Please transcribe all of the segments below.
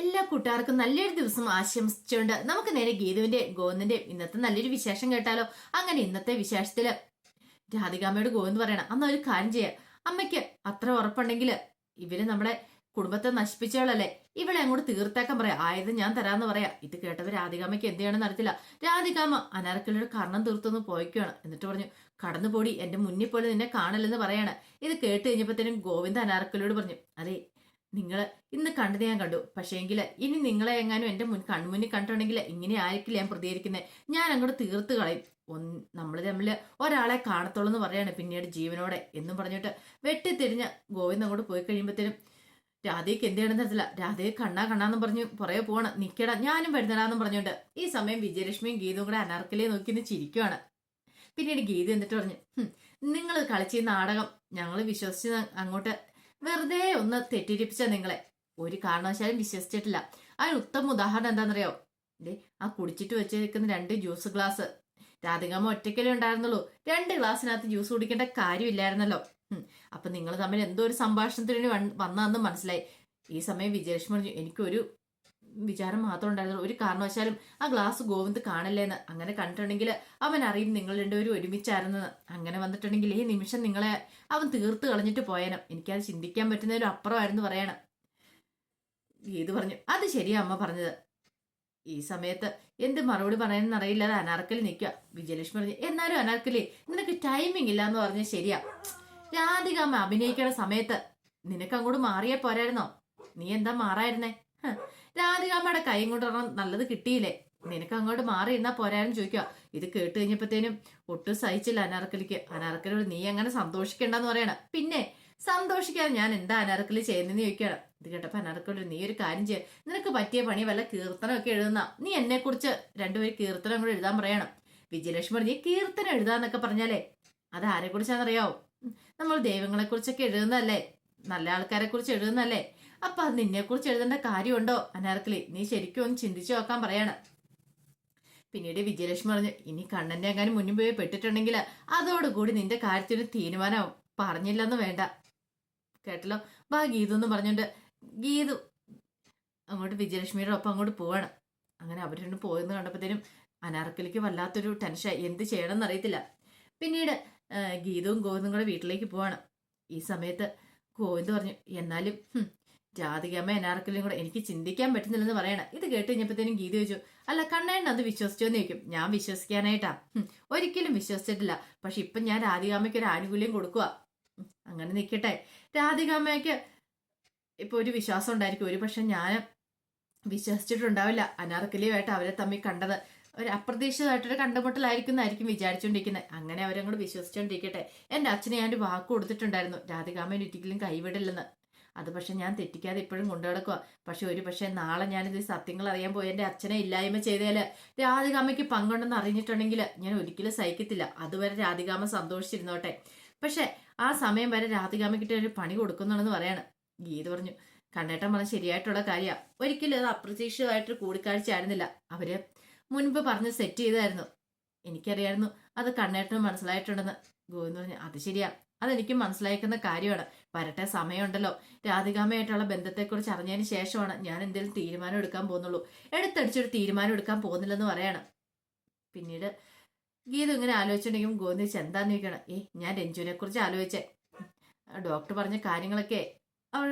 എല്ലാ കൂട്ടുകാർക്കും നല്ലൊരു ദിവസം ആശംസിച്ചുകൊണ്ട് നമുക്ക് നേരെ ഗീതുവിന്റെ ഗോവിന്ദന്റെ ഇന്നത്തെ നല്ലൊരു വിശേഷം കേട്ടാലോ? അങ്ങനെ ഇന്നത്തെ വിശേഷത്തിൽ രാധികാമ്മയോട് ഗോവിന്ദ് പറയണം അന്ന് ഒരു കാര്യം ചെയ്യാം. അമ്മയ്ക്ക് അത്ര ഉറപ്പുണ്ടെങ്കിൽ ഇവർ നമ്മളെ കുടുംബത്തെ നശിപ്പിച്ചവളല്ലേ? ഇവളെ അങ്ങോട്ട് തീർത്തേക്കാൻ പറയാം. ആയത് ഞാൻ തരാന്ന് പറയാം. ഇത് കേട്ടവർ രാധികാമ്മയ്ക്ക് എന്ത് ചെയ്യണമെന്ന് അറിയത്തില്ല. രാധികാമ്മ അനാർക്കലിയുടെ കർണം തീർത്തൊന്ന് പോയിക്കുകയാണ് എന്നിട്ട് പറഞ്ഞു കടന്നുപോടി എന്റെ മുന്നിൽ പോലെ നിന്നെ കാണലെന്ന് പറയാണ്. ഇത് കേട്ട് കഴിഞ്ഞപ്പോഴത്തേനും ഗോവിന്ദ് അനാർക്കലിയോട് പറഞ്ഞു അതെ നിങ്ങൾ ഇന്ന് കണ്ടത് ഞാൻ കണ്ടു. പക്ഷേങ്കിൽ ഇനി നിങ്ങളെ എങ്ങാനും എന്റെ മുൻ കൺമുന്നിൽ കണ്ടിട്ടുണ്ടെങ്കിൽ ഇങ്ങനെ ആയിരിക്കില്ല ഞാൻ പ്രതികരിക്കുന്നത് ഞാൻ അങ്ങോട്ട് തീർത്ത് കളയും. ഒന്ന് നമ്മൾ തമ്മിൽ ഒരാളെ കാണത്തുള്ളൂ എന്ന് പറയാണ് പിന്നീട് ജീവനോടെ എന്നും പറഞ്ഞിട്ട് വെട്ടിത്തിരിഞ്ഞ് ഗോവിന്ദ് അങ്ങോട്ട് പോയി കഴിയുമ്പോഴത്തേനും രാധയ്ക്ക് എന്ത് ചെയ്യണമെന്ന് അറിയത്തില്ല. രാധയെ കണ്ണാ കണ്ണാന്ന് പറഞ്ഞു പുറകെ പോവാണ്. നിക്കട ഞാനും വരുന്നടാന്നും പറഞ്ഞുകൊണ്ട് ഈ സമയം വിജയലക്ഷ്മിയും ഗീതവും കൂടെ അനാർക്കലിയെ നോക്കി നിന്ന് ചിരിക്കുവാണ്. പിന്നീട് ഗീത എന്നിട്ട് പറഞ്ഞു? നിങ്ങൾ കളിച്ച നാടകം ഞങ്ങൾ വിശ്വസിച്ച് അങ്ങോട്ട് വെറുതെ ഒന്ന് തെറ്റിരിപ്പിച്ച നിങ്ങളെ? ഒരു കാരണവശാലും വിശ്വസിച്ചിട്ടില്ല. അതിന് ഉത്തമ ഉദാഹരണം എന്താണെന്നറിയോ? ദേ ആ കുടിച്ചിട്ട് വെച്ചിരിക്കുന്ന രണ്ട് ജ്യൂസ് ഗ്ലാസ്. രാധികമ്മ ഒറ്റയ്ക്കലേ ഉണ്ടായിരുന്നുള്ളൂ. രണ്ട് ഗ്ലാസ്സിനകത്ത് ജ്യൂസ് കുടിക്കേണ്ട കാര്യമില്ലായിരുന്നല്ലോ. അപ്പൊ നിങ്ങൾ തമ്മിൽ എന്തോ ഒരു സംഭാഷണത്തിന് വന്നതെന്ന് മനസ്സിലായി. ഈ സമയം വിജയലക്ഷ്മി എനിക്കൊരു വിചാരം മാത്രം ഉണ്ടായിരുന്നുള്ളൂ. ഒരു കാരണവശാലും ആ ഗ്ലാസ് ഗോവിന്ദ് കാണില്ലേന്ന് അങ്ങനെ കണ്ടിട്ടുണ്ടെങ്കിൽ അവൻ അറിയും നിങ്ങൾ രണ്ടുപേരും ഒരുമിച്ചായിരുന്നു. അങ്ങനെ വന്നിട്ടുണ്ടെങ്കിൽ ഈ നിമിഷം നിങ്ങളെ അവൻ തീർത്ത് കളഞ്ഞിട്ട് പോയേനെ. എനിക്കത് ചിന്തിക്കാൻ പറ്റുന്നതിലും അപ്പുറമായിരുന്നു പറയണം. ഗീത് പറഞ്ഞു അത് ശരിയാ അമ്മ പറഞ്ഞത്. ഈ സമയത്ത് എന്ത് മറുപടി പറയാനെന്ന് അറിയില്ലാതെ അനാർക്കലി നിൽക്കുക. വിജയലക്ഷ്മി പറഞ്ഞു എന്നാലും അനാർക്കലി നിനക്ക് ടൈമിംഗ് ഇല്ല എന്ന് പറഞ്ഞ ശരിയാ. രാധിക അമ്മ അഭിനയിക്കണ സമയത്ത് നിനക്ക് അങ്ങോട്ട് മാറിയേ പോരായിരുന്നോ? നീ എന്താ മാറായിരുന്നേ? രാധികാമ്മയുടെ കൈ കൊണ്ട് നല്ലത് കിട്ടിയില്ലേ? നിനക്ക് അങ്ങോട്ട് മാറി ഇരുന്നാ പോരാനും ചോദിക്കുക ഇത് കേട്ട് കഴിഞ്ഞപ്പോഴത്തേനും ഒട്ടും സഹിച്ചില്ല അനാർക്കലിക്ക്. അനാർക്കലിയോട് നീ അങ്ങനെ സന്തോഷിക്കണ്ടെന്ന് പറയണം. പിന്നെ സന്തോഷിക്കാതെ ഞാൻ എന്താ അനാർക്കലി ചെയ്യുന്നതെന്ന് ചോദിക്കണം ഇത് കേട്ടപ്പോ അനാർക്കലി നീ ഒരു കാര്യം ചെയ്യ. നിനക്ക് പറ്റിയ പണി വല്ല കീർത്തനമൊക്കെ എഴുതുന്ന. നീ എന്നെ കുറിച്ച് രണ്ടുപേരും കീർത്തനം കൂടെ എഴുതാൻ പറയണം. വിജയലക്ഷ്മി പറഞ്ഞു "നീ കീർത്തനം എഴുതാന്നൊക്കെ പറഞ്ഞാലേ അത് ആരെ കുറിച്ചാണെന്നറിയാവോ നമ്മൾ ദൈവങ്ങളെ കുറിച്ചൊക്കെ എഴുതുന്നതല്ലേ? നല്ല ആൾക്കാരെ കുറിച്ച് എഴുതുന്നതല്ലേ? അപ്പൊ അത് നിന്നെ കുറിച്ച് എഴുതേണ്ട കാര്യമുണ്ടോ? അനാർക്കലി നീ ശരിക്കും ഒന്ന് ചിന്തിച്ചു നോക്കാൻ പറയാണ്. പിന്നീട് വിജയലക്ഷ്മി പറഞ്ഞു ഇനി കണ്ണന്റെ എങ്ങാനും മുന്നിൽ പോയി പെട്ടിട്ടുണ്ടെങ്കിൽ അതോടുകൂടി നിന്റെ കാര്യത്തിന് തീരുമാനം പറഞ്ഞില്ലെന്ന് വേണ്ട. കേട്ടല്ലോ? വാ ഗീതു എന്ന് പറഞ്ഞുകൊണ്ട് ഗീതു അങ്ങോട്ട് വിജയലക്ഷ്മിയുടെ ഒപ്പം അങ്ങോട്ട് പോവാണ്. അങ്ങനെ അവർ രണ്ടും പോയെന്ന് കണ്ടപ്പോഴത്തേനും അനാർക്കലിക്ക് വല്ലാത്തൊരു ടെൻഷൻ എന്ത് ചെയ്യണമെന്ന് അറിയത്തില്ല. പിന്നീട് ഗീതവും ഗോവിന്ദും കൂടെ വീട്ടിലേക്ക് പോവാണ്. ഈ സമയത്ത് ഗോവിന്ദ് പറഞ്ഞു എന്നാലും രാധികമ്മ എനാർക്കെല്ലാം കൂടെ എനിക്ക് ചിന്തിക്കാൻ പറ്റുന്നില്ലെന്ന് പറയണം. ഇത് കേട്ട് കഴിഞ്ഞപ്പോഴത്തേനും ഗീത ചോദിച്ചു അല്ല കണ്ണേണ്ണ അത് വിശ്വസിച്ചോന്ന് ചോദിക്കും. ഞാൻ വിശ്വസിക്കാനായിട്ടാ. ഒരിക്കലും വിശ്വസിച്ചിട്ടില്ല. പക്ഷെ ഇപ്പൊ ഞാൻ രാധികാമ്മയ്ക്ക് ഒരു ആനുകൂല്യം കൊടുക്കുക അങ്ങനെ നിൽക്കട്ടെ. രാധികാമ്മയ്ക്ക് ഇപ്പൊ ഒരു വിശ്വാസം ഉണ്ടായിരിക്കും. ഒരു പക്ഷെ ഞാൻ വിശ്വസിച്ചിട്ടുണ്ടാവില്ല. അനാർക്കലിയുമായിട്ട് അവരെ തമ്മിൽ കണ്ടത് ഒരു അപ്രതീക്ഷിതമായിട്ടൊരു കണ്ടുമുട്ടലായിരിക്കും എന്നായിരിക്കും വിചാരിച്ചുകൊണ്ടിരിക്കുന്നത്. അങ്ങനെ അവരങ്ങോട്ട് വിശ്വസിച്ചുകൊണ്ടിരിക്കട്ടെ. എന്റെ അച്ഛനെ ഞാൻ ഒരു വാക്ക് കൊടുത്തിട്ടുണ്ടായിരുന്നു. രാധികാമ്മ ഒരിക്കലും കൈവിടില്ലെന്ന്. അത് പക്ഷെ ഞാൻ തെറ്റിക്കാതെ ഇപ്പോഴും കൊണ്ടു നടക്കുക പക്ഷെ ഒരു പക്ഷെ നാളെ ഞാനിത് സത്യങ്ങൾ അറിയാൻ പോയി. എന്റെ അച്ഛനെ ഇല്ലായ്മ ചെയ്തേൽ രാധികാമയ്ക്ക് പങ്കുണ്ടെന്ന് അറിഞ്ഞിട്ടുണ്ടെങ്കിൽ ഞാൻ ഒരിക്കലും സഹിക്കത്തില്ല. അതുവരെ രാധികാമ സന്തോഷിച്ചിരുന്നോട്ടെ. പക്ഷെ ആ സമയം വരെ രാധികാമയ്ക്കിട്ട് ഒരു പണി കൊടുക്കുന്നുണ്ടെന്ന് പറയാണ്. ഗീത പറഞ്ഞു കണ്ണേട്ടൻ പറഞ്ഞ ശരിയായിട്ടുള്ള കാര്യമാണ് ഒരിക്കലും അത് അപ്രതീക്ഷിതമായിട്ടൊരു കൂടിക്കാഴ്ച ആയിരുന്നില്ല അവർ മുൻപ് പറഞ്ഞ് സെറ്റ് ചെയ്തായിരുന്നു. എനിക്കറിയായിരുന്നു അത് കണ്ണേട്ടന് മനസ്സിലായിട്ടുണ്ടെന്ന്. ഗോവിന്ദ് പറഞ്ഞു അത് ശരിയാ. അതെനിക്ക് മനസ്സിലാക്കുന്ന കാര്യമാണ്. വരട്ടെ സമയമുണ്ടല്ലോ. രാധികാമയായിട്ടുള്ള ബന്ധത്തെക്കുറിച്ച് അറിഞ്ഞതിന് ശേഷമാണ് ഞാൻ എന്തെങ്കിലും തീരുമാനം എടുക്കാൻ പോകുന്നുള്ളൂ. എടുത്തടിച്ചൊരു തീരുമാനം എടുക്കാൻ പോകുന്നില്ലെന്ന് പറയാണ്. പിന്നീട് ഗീത ഇങ്ങനെ ആലോചിച്ചിട്ടുണ്ടെങ്കിൽ ഗോവിന്ദ് ചോദിച്ചു എന്താന്ന് ചോദിക്കണം ഏ ഞാൻ രഞ്ജുവിനെ കുറിച്ച് ആലോചിച്ചേ. ഡോക്ടർ പറഞ്ഞ കാര്യങ്ങളൊക്കെ അവൾ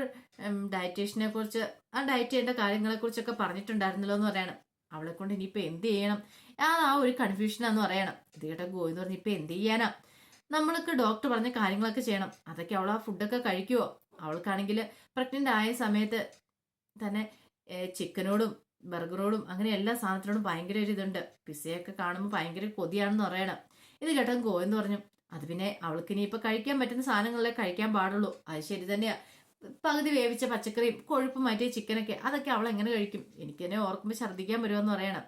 ഡയറ്റീഷ്യനെ കുറിച്ച് ആ ഡയറ്റ് ചെയ്യേണ്ട കാര്യങ്ങളെക്കുറിച്ചൊക്കെ പറഞ്ഞിട്ടുണ്ടായിരുന്നല്ലോ എന്ന് പറയണം. അവളെ കൊണ്ട് ഇനിയിപ്പോൾ എന്ത് ചെയ്യണം? ആ ആ ഒരു കൺഫ്യൂഷനാന്ന് പറയണം. ഇത് കേട്ടോ ഗോവിന്ദ് പറഞ്ഞ് ഇപ്പം എന്ത് ചെയ്യാനാ? നമ്മൾക്ക് ഡോക്ടർ പറഞ്ഞ കാര്യങ്ങളൊക്കെ ചെയ്യണം. അതൊക്കെ അവൾ ആ ഫുഡൊക്കെ കഴിക്കുവോ? അവൾക്കാണെങ്കിൽ പ്രഗ്നന്റ് ആയ സമയത്ത് തന്നെ ചിക്കനോടും ബർഗറോടും അങ്ങനെ എല്ലാ സാധനത്തിനോടും ഭയങ്കര ഒരു ഇതുണ്ട്. പിസയൊക്കെ കാണുമ്പോൾ ഭയങ്കര കൊതിയാണെന്ന് പറയണം. ഇത് കേട്ടൻ കോയെന്ന് പറഞ്ഞു. അത് പിന്നെ അവൾക്ക് ഇനി ഇപ്പൊ കഴിക്കാൻ പറ്റുന്ന സാധനങ്ങളെ കഴിക്കാൻ പാടുള്ളൂ. അത് ശരി തന്നെയാ. പകുതി വേവിച്ച പച്ചക്കറിയും കൊഴുപ്പ് മാറ്റിയ ചിക്കനൊക്കെ അതൊക്കെ അവൾ എങ്ങനെ കഴിക്കും? എനിക്ക് തന്നെ ഓർക്കുമ്പോൾ ഛർദ്ദിക്കാൻ വരുമെന്ന് പറയണം.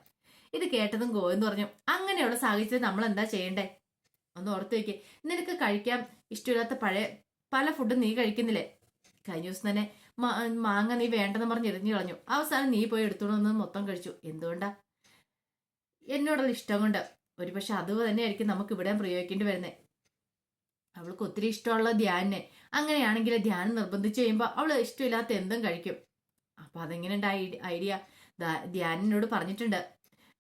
ഇത് കേട്ടതും ഗോവെന്ന് പറഞ്ഞു. അങ്ങനെയുള്ള സാഹചര്യത്തിൽ നമ്മൾ എന്താ ചെയ്യണ്ടേ? ഒന്ന് ഓർത്ത് വെക്ക്. നിനക്ക് കഴിക്കാൻ ഇഷ്ടമില്ലാത്ത പഴയ പല ഫുഡും നീ കഴിക്കുന്നില്ലേ? കഴിഞ്ഞ ദിവസം തന്നെ മാങ്ങ നീ വേണ്ടെന്ന് പറഞ്ഞ് എറിഞ്ഞു കളഞ്ഞു. അവസാനം നീ പോയി എടുത്തോണ്ട് വന്ന് മൊത്തം കഴിച്ചു. എന്തുകൊണ്ടാ? എന്നോടുള്ള ഇഷ്ടം കൊണ്ട്. ഒരുപക്ഷെ അത് തന്നെയായിരിക്കും നമുക്ക് ഇവിടെ പ്രയോഗിക്കേണ്ടി വരുന്നത് അവൾക്ക് ഒത്തിരി ഇഷ്ടമുള്ള ധ്യാനെ. അങ്ങനെയാണെങ്കിൽ ധ്യാനം നിർബന്ധിച്ച് കഴിയുമ്പോൾ അവൾ ഇഷ്ടമില്ലാത്ത എന്തും കഴിക്കും. അപ്പൊ അതെങ്ങനെയുണ്ട് ഐഡിയ? ധ്യാനിനോട് പറഞ്ഞിട്ടുണ്ട്.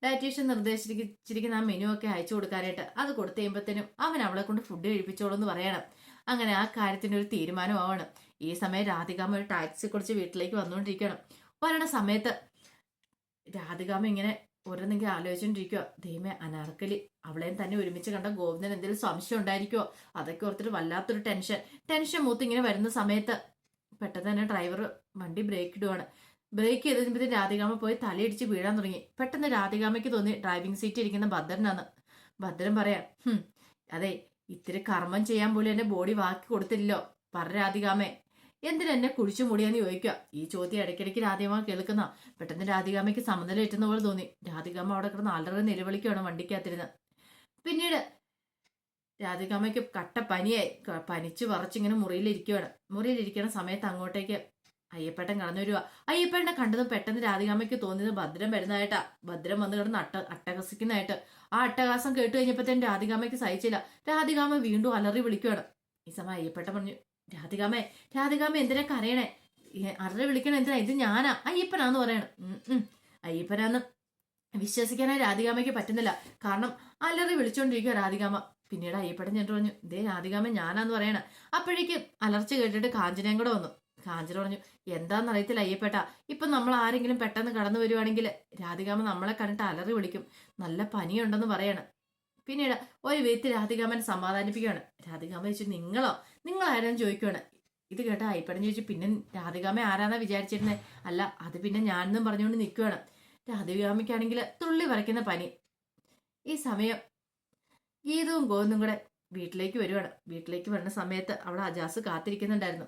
ഡയറ്റീഷ്യൻ നിർദ്ദേശിച്ചിരിക്കുന്ന ആ മെനു ഒക്കെ അയച്ചു കൊടുക്കാനായിട്ട് അത് കൊടുത്തു കഴിയുമ്പോഴത്തേനും അവൻ അവളെ കൊണ്ട് ഫുഡ് കഴിപ്പിച്ചോളൂ എന്ന് പറയണം. അങ്ങനെ ആ കാര്യത്തിന് ഒരു തീരുമാനമാവണം. ഈ സമയം രാധികാമ ഒരു ടാക്സി കുറിച്ച് വീട്ടിലേക്ക് വന്നുകൊണ്ടിരിക്കണം. വരണ സമയത്ത് രാധികാമ ഇങ്ങനെ ഓരോന്നെങ്കിൽ ആലോചിച്ചുകൊണ്ടിരിക്കുക ദൈവമേ അനാർക്കലി അവളെയും തന്നെ ഒരുമിച്ച് കണ്ട ഗോവിന്ദൻ എന്തെങ്കിലും സംശയം ഉണ്ടായിരിക്കുമോ അതൊക്കെ ഓർത്തിട്ട് വല്ലാത്തൊരു ടെൻഷൻ ടെൻഷൻ മൂത്ത് ഇങ്ങനെ വരുന്ന സമയത്ത് പെട്ടെന്ന് തന്നെ ഡ്രൈവർ വണ്ടി ബ്രേക്ക് ഇടുവാണ്. ബ്രേക്ക് ചെയ്തപ്പോഴത്തേക്കും രാധികാമ പോയി തലയിടിച്ച് വീഴാൻ തുടങ്ങി. പെട്ടെന്ന് രാധികാമയ്ക്ക് തോന്നി ഡ്രൈവിംഗ് സീറ്റ് ഇരിക്കുന്ന ഭദ്രനാണ്. ഭദ്രൻ പറയാം "ഹും, അതെ ഇത്തിരി കർമ്മം ചെയ്യാൻ പോലും എന്റെ ബോഡി വാക്കി കൊടുത്തില്ലല്ലോ. പറ രാധികാമേ എന്തിനാ എന്നെ കുഴിച്ചു മൂടിയാന്ന് ചോദിക്കുക? ഈ ചോദ്യം ഇടയ്ക്കിടയ്ക്ക് രാധികാമ കേൾക്കുന്ന പെട്ടെന്ന് രാധികാമയ്ക്ക് സമനില ഏറ്റുന്ന പോലെ തോന്നി. രാധികാമ അവിടെ കിടന്ന് അലറി നിലവിളിക്കുകയാണ് വണ്ടിക്കകത്തിരുന്ന്. പിന്നീട് രാധികാമയ്ക്ക് കട്ട പനിയായി പനിച്ച് വറച്ചിങ്ങനെ മുറിയിലിരിക്കുകയാണ് മുറിയിലിരിക്കുന്ന സമയത്ത് അങ്ങോട്ടേക്ക് അയ്യപ്പേട്ടൻ കടന്നു വരുവാ അയ്യപ്പേട്ടനെ കണ്ടതും പെട്ടെന്ന് രാധികാമയ്ക്ക് തോന്നിയത് ഭദ്രം വരുന്നതായിട്ടാ. ഭദ്രം വന്ന് കിടന്ന് അട്ട അട്ടഹസിക്കുന്നതായിട്ട്. ആ അട്ടഹാസം കേട്ട് കഴിഞ്ഞപ്പോഴത്തേനും രാധികാമയ്ക്ക് സഹിച്ചില്ല. രാധികാമ വീണ്ടും അലറി വിളിക്കുകയാണ് ഈ സമയം അയ്യപ്പേട്ടൻ പറഞ്ഞു രാധികാമ്മേ രാധികാമ എന്തിനാ കരയണേ? അലറി വിളിക്കണ എന്തിനാ? ഇത് ഞാനാ. അയ്യപ്പനാന്ന് പറയണം. അയ്യപ്പനാന്ന് വിശ്വസിക്കാനായി രാധികാമയ്ക്ക് പറ്റുന്നില്ല. കാരണം അലറി വിളിച്ചോണ്ടിരിക്കുക രാധികാമ പിന്നീട് അയ്യപ്പേട്ടൻ ചെന്നിട്ട് പറഞ്ഞു ഇതേ രാധികാമ ഞാനാന്ന് പറയണേ. അപ്പോഴേക്ക് അലർച്ച കേട്ടിട്ട് കാഞ്ചനയും കൂടെ വന്നു. കാഞ്ചന പറഞ്ഞു എന്താന്ന് അറിയത്തില്ല അയ്യപ്പേട്ട ഇപ്പൊ നമ്മൾ ആരെങ്കിലും പെട്ടെന്ന് കടന്നു വരുവാണെങ്കിൽ രാധികാമൻ നമ്മളെ കണ്ടിട്ട് അലറി വിളിക്കും നല്ല പനിയുണ്ടെന്ന് പറയാണ്. പിന്നീട് ഒരു വിധത്തിൽ രാധികാമൻ സമാധാനിപ്പിക്കുകയാണ്. രാധികാമൻ ചോദിച്ചു നിങ്ങളോ? നിങ്ങൾ ആരാന്ന് ചോദിക്കുകയാണ്. ഇത് കേട്ട അയ്യപ്പടൻ ചോദിച്ചു പിന്നെ രാധികാമ ആരാന്നാ വിചാരിച്ചിരുന്നത് അല്ല അത് പിന്നെ ഞാനെന്നും പറഞ്ഞുകൊണ്ട് നിൽക്കുകയാണ് രാധികാമയ്ക്കാണെങ്കിൽ തുള്ളി വരയ്ക്കുന്ന പനി. ഈ സമയം ഗീതവും ഗോവിന്ദും കൂടെ വീട്ടിലേക്ക് വരുവാണ്. വീട്ടിലേക്ക് വരുന്ന സമയത്ത് അവിടെ അജാസ് കാത്തിരിക്കുന്നുണ്ടായിരുന്നു.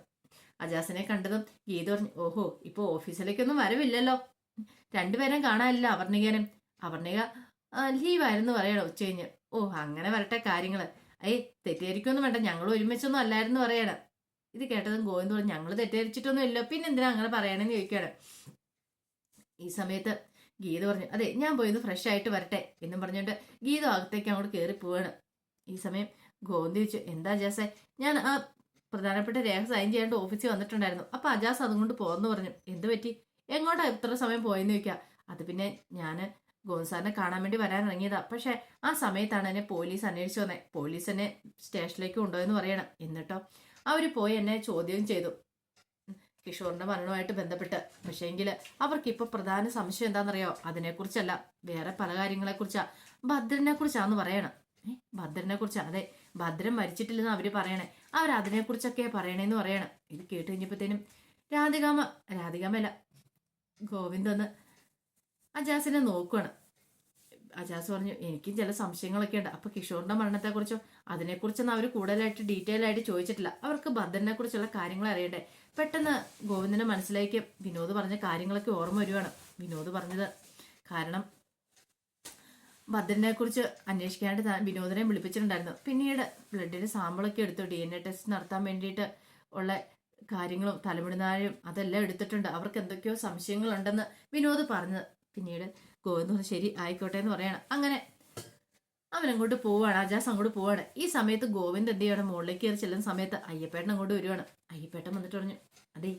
അജാസിനെ കണ്ടതും ഗീത പറഞ്ഞു ഓഹോ ഇപ്പൊ ഓഫീസിലേക്കൊന്നും വരവില്ലല്ലോ. രണ്ടുപേരും കാണാനില്ല അവർണികനും അവർണിക ലീവായിരുന്നു പറയണം ഉച്ച കഴിഞ്ഞ് ഓ അങ്ങനെ വരട്ടെ കാര്യങ്ങൾ അയ്യ തെറ്റിദ്ധരിക്കൊന്നും വേണ്ട ഞങ്ങൾ ഒരുമിച്ചൊന്നും അല്ലായിരുന്നു പറയണം. ഇത് കേട്ടതും ഗോവിന്ദ് പറഞ്ഞു ഞങ്ങൾ തെറ്റിദ്ധരിച്ചിട്ടൊന്നും ഇല്ല പിന്നെ എന്തിനാ അങ്ങനെ പറയണമെന്ന് ചോദിക്കുകയാണ് ഈ സമയത്ത് ഗീത പറഞ്ഞു അതെ ഞാൻ പോയി ഫ്രഷ് ആയിട്ട് വരട്ടെ എന്നും പറഞ്ഞുകൊണ്ട് ഗീത അകത്തേക്ക് അങ്ങോട്ട് കയറി പോവാണ്. ഈ സമയം ഗോവിന്ദ് ചോദിച്ചു എന്താ ജാസേ ഞാൻ ആ പ്രധാനപ്പെട്ട രേഖ സൈൻ ചെയ്യേണ്ട ഓഫീസിൽ വന്നിട്ടുണ്ടായിരുന്നു. അപ്പൊ അജാസ് അതുകൊണ്ട് പോകുന്നു പറഞ്ഞു. എന്ത് പറ്റി? എങ്ങോട്ടാ ഇത്ര സമയം പോയെന്ന് ചോദിക്കുക അത് പിന്നെ ഞാൻ ഗോൺസാറിനെ കാണാൻ വേണ്ടി വരാൻ ഇറങ്ങിയതാ. പക്ഷെ ആ സമയത്താണ് എന്നെ പോലീസ് അന്വേഷിച്ചു വന്നത് പോലീസ് എന്നെ സ്റ്റേഷനിലേക്ക് കൊണ്ടുപോയെന്ന് പറയണം. എന്നിട്ടോ അവർ പോയി എന്നെ ചോദ്യം ചെയ്തു. കിഷോറിന്റെ മരണവുമായിട്ട് ബന്ധപ്പെട്ട്. പക്ഷേങ്കിൽ ഇപ്പൊ പ്രധാന സംശയം എന്താണെന്നറിയോ അതിനെക്കുറിച്ചല്ല. വേറെ പല കാര്യങ്ങളെ കുറിച്ചാ ഭദ്രനെ കുറിച്ചാന്ന് പറയണം. ഭദ്രനെ കുറിച്ചാ അതെ ഭദ്രൻ മരിച്ചിട്ടില്ലെന്ന് അവർ പറയണേ. അവർ അതിനെക്കുറിച്ചൊക്കെ പറയണേന്ന് പറയണം. ഇത് കേട്ട് കഴിഞ്ഞപ്പോഴത്തേനും രാധികാമ രാധികാമല്ല ഗോവിന്ദ് ഒന്ന് അജാസിനെ നോക്കുകയാണ് അജാസ് പറഞ്ഞു എനിക്കും ചില സംശയങ്ങളൊക്കെ ഉണ്ട്. അപ്പൊ കിഷോറിന്റെ മരണത്തെക്കുറിച്ചോ അതിനെക്കുറിച്ചൊന്നും അവർ കൂടുതലായിട്ട് ഡീറ്റെയിൽ ആയിട്ട് ചോദിച്ചിട്ടില്ല. അവർക്ക് ഭദ്രനെ കുറിച്ചുള്ള കാര്യങ്ങൾ അറിയണ്ടേ? പെട്ടെന്ന് ഗോവിന്ദന്റെ മനസ്സിലേക്ക് വിനോദ് പറഞ്ഞ കാര്യങ്ങളൊക്കെ ഓർമ്മ വരുവാണ്. വിനോദ് പറഞ്ഞത് കാരണം ഭദ്രനെ കുറിച്ച് അന്വേഷിക്കാനായിട്ട് വിനോദിനെ വിളിപ്പിച്ചിട്ടുണ്ടായിരുന്നു. പിന്നീട് ബ്ലഡിന്റെ സാമ്പിളൊക്കെ എടുത്തു. ഡി എൻ എ ടെസ്റ്റ് നടത്താൻ വേണ്ടിയിട്ട് ഉള്ള കാര്യങ്ങളും തലമിടുന്നാരും അതെല്ലാം എടുത്തിട്ടുണ്ട്. അവർക്ക് എന്തൊക്കെയോ സംശയങ്ങളുണ്ടെന്ന് വിനോദ് പറഞ്ഞത് പിന്നീട് ഗോവിന്ദ് ശരി ആയിക്കോട്ടെ എന്ന് പറയണം. അങ്ങനെ അവൻ അങ്ങോട്ട് പോവാണ്. അജാസ് അങ്ങോട്ട് പോവാണ്. ഈ സമയത്ത് ഗോവിന്ദ് എന്ത് ചെയ്യണം? മുകളിലേക്ക് കയറി ചെല്ലുന്ന സമയത്ത് അയ്യപ്പേട്ടൻ അങ്ങോട്ട് വരുവാണ്. അയ്യപ്പേട്ടൻ വന്നിട്ട് പറഞ്ഞു അതെ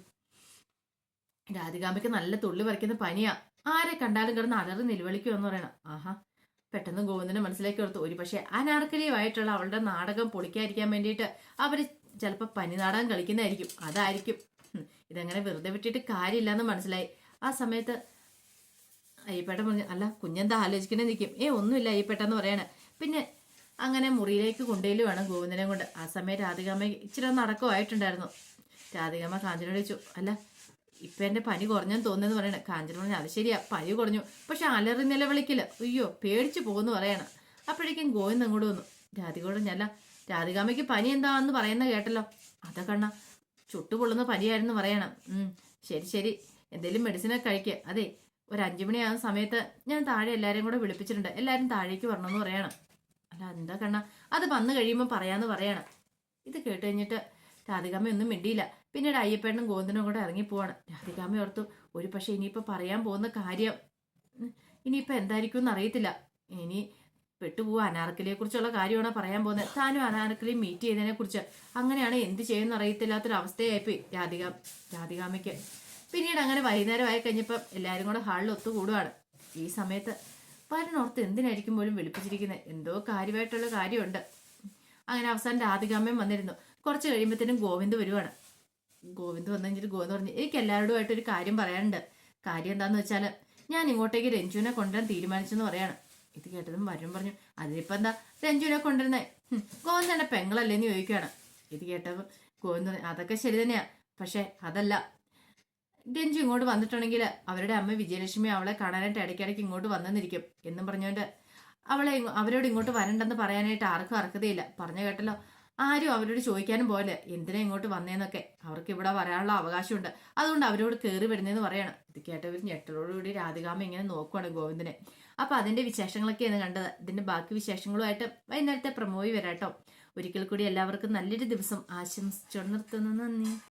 രാധികാമ്പയ്ക്ക് നല്ല തുള്ളി പറിക്കുന്ന പനിയാ. ആരെ കണ്ടാലും കിടന്ന് അലറി നിലവിളിക്കുമെന്ന് പറയണം. ആഹാ പെട്ടെന്ന് ഗോവിന്ദനെ മനസ്സിലേക്ക് ഓർത്തു ഒരു പക്ഷേ അനാർക്കലിയുമായിട്ടുള്ള അവളുടെ നാടകം പൊളിക്കാതിരിക്കാൻ വേണ്ടിയിട്ട് അവർ ചിലപ്പോൾ പനി നാടകം കളിക്കുന്നതായിരിക്കും. അതായിരിക്കും. ഇതങ്ങനെ വെറുതെ വിട്ടിട്ട് കാര്യമില്ലെന്ന് മനസ്സിലായി. ആ സമയത്ത് അയ്യപ്പേട്ട പറഞ്ഞു അല്ല കുഞ്ഞെന്താ ആലോചിക്കണേ? നിൽക്കും ഏ ഒന്നുമില്ല അയ്യപ്പേട്ടെന്ന് പറയണേ. പിന്നെ അങ്ങനെ മുറിയിലേക്ക് കൊണ്ടുപോയി വേണം ഗോവിന്ദനെ കൊണ്ട്. ആ സമയത്ത് രാധികാമ്മ ഇച്ചിരി നടക്കമായിട്ടുണ്ടായിരുന്നു രാധികാമ്മ കാഞ്ചനോട് ചോദിച്ചു അല്ല ഇപ്പൊ എന്റെ പനി കുറഞ്ഞെന്ന് തോന്നുന്നു പറയണേ. കാഞ്ചന പറഞ്ഞു അത് ശരിയാ പനി കുറഞ്ഞു. പക്ഷെ അലറി നിലവിളിക്കില്ല അയ്യോ പേടിച്ചു പോകുന്നു പറയണം. അപ്പോഴേക്കും ഗോവിന്ദ് അങ്ങോട്ട് വന്നു. രാധികയോട് ഞല്ല രാധികാമ്മയ്ക്ക് പനി എന്താന്ന് പറയുന്ന കേട്ടല്ലോ. അതൊക്കെ കണ്ണ ചുട്ടുപൊള്ളുന്ന പനിയായിരുന്നു പറയണം. ശരി ശരി. എന്തെങ്കിലും മെഡിസിനൊക്കെ കഴിക്കുക അതെ ഒരു അഞ്ചു മണിയാകുന്ന സമയത്ത് ഞാൻ താഴെ എല്ലാവരെയും കൂടെ വിളിപ്പിച്ചിട്ടുണ്ട്. എല്ലാവരും താഴേക്ക് വരണമെന്ന് പറയണം. അല്ല എന്താ കണ്ണ അത് വന്നു കഴിയുമ്പോൾ പറയാമെന്ന് പറയണം. ഇത് കേട്ട് കഴിഞ്ഞിട്ട് രാധികാമ്മ ഒന്നും മിണ്ടിയില്ല. പിന്നീട് അയ്യപ്പേട്ടനും ഗോവിന്ദനും കൂടെ ഇറങ്ങിപ്പോവാണ് രാധികാമ്മ ഓർത്തു ഒരു പക്ഷെ ഇനിയിപ്പോൾ പറയാൻ പോകുന്ന കാര്യം ഇനിയിപ്പോൾ എന്തായിരിക്കും എന്ന് അറിയത്തില്ല. ഇനി പെട്ടുപോവുക അനാർക്കലിയെ കുറിച്ചുള്ള കാര്യമാണ് പറയാൻ പോകുന്നത്? താനും അനാർക്കലിയും മീറ്റ് ചെയ്തതിനെ കുറിച്ച് അങ്ങനെയാണ് എന്ത് ചെയ്യുമെന്ന് അറിയത്തില്ലാത്തൊരു അവസ്ഥയായിപ്പോയി രാധിക രാധികാമയ്ക്ക് പിന്നീട് അങ്ങനെ വൈകുന്നേരം ആയി കഴിഞ്ഞപ്പോൾ എല്ലാവരും കൂടെ ഹാളിൽ ഒത്തുകൂടുവാണ്. ഈ സമയത്ത് വരനോർത്ത് എന്തിനായിരിക്കും പോലും വിളിപ്പിച്ചിരിക്കുന്നത് എന്തോ കാര്യമായിട്ടുള്ള കാര്യമുണ്ട്. അങ്ങനെ അവസാനം രാധികാമ്മയും വന്നിരുന്നു. കുറച്ച് കഴിയുമ്പോഴത്തേനും ഗോവിന്ദ് വരുവാണ്. ഗോവിന്ദ് വന്നു കഴിഞ്ഞിട്ട് ഗോവിന്ദ് പറഞ്ഞു എനിക്ക് എല്ലാവരോടുമായിട്ട് ഒരു കാര്യം പറയാനുണ്ട്. കാര്യം എന്താണെന്ന് വെച്ചാൽ ഞാൻ ഇങ്ങോട്ടേക്ക് രഞ്ജുവിനെ കൊണ്ടുവരാൻ തീരുമാനിച്ചെന്ന് പറയാണ്. ഇത് കേട്ടതും വരും പറഞ്ഞു അതിലിപ്പോൾ എന്താ രഞ്ജുവിനെ കൊണ്ടുവരുന്നേ? പെങ്ങളല്ലേ പെങ്ങളല്ലേന്ന് ചോദിക്കുകയാണ്. ഇത് കേട്ടപ്പോൾ ഗോവിന്ദ് അതൊക്കെ ശരി തന്നെയാ പക്ഷെ അതല്ല. രഞ്ജു ഇങ്ങോട്ട് വന്നിട്ടുണ്ടെങ്കിൽ അവരുടെ അമ്മ വിജയലക്ഷ്മി അവളെ കാണാനായിട്ട് ഇടയ്ക്കിടയ്ക്ക് ഇങ്ങോട്ട് വന്നെന്നിരിക്കും എന്നും പറഞ്ഞുകൊണ്ട് അവളെ അവരോട് ഇങ്ങോട്ട് വരണ്ടെന്ന് പറയാനായിട്ട് ആർക്കും അർഹതയില്ല. പറഞ്ഞു കേട്ടല്ലോ ആരും അവരോട് ചോദിക്കാനും പോലെ എന്തിനാ ഇങ്ങോട്ട് വന്നേന്നൊക്കെ. അവർക്ക് ഇവിടെ വരാനുള്ള അവകാശമുണ്ട്. അതുകൊണ്ട് അവരോട് കയറി വരുന്നതെന്ന് പറയണം. ഇത് കേട്ടവർ ഞെട്ടലോടുകൂടി രാധികാമ ഇങ്ങനെ നോക്കുവാണ് ഗോവിന്ദനെ. അപ്പൊ അതിന്റെ വിശേഷങ്ങളൊക്കെയാണ് കണ്ടത്. ഇതിന്റെ ബാക്കി വിശേഷങ്ങളുമായിട്ട് വൈകുന്നേരത്തെ പ്രമോയി വരാട്ടോ. ഒരിക്കൽ കൂടി എല്ലാവർക്കും നല്ലൊരു ദിവസം ആശംസിച്ചു നിർത്തുന്നു നന്ദി.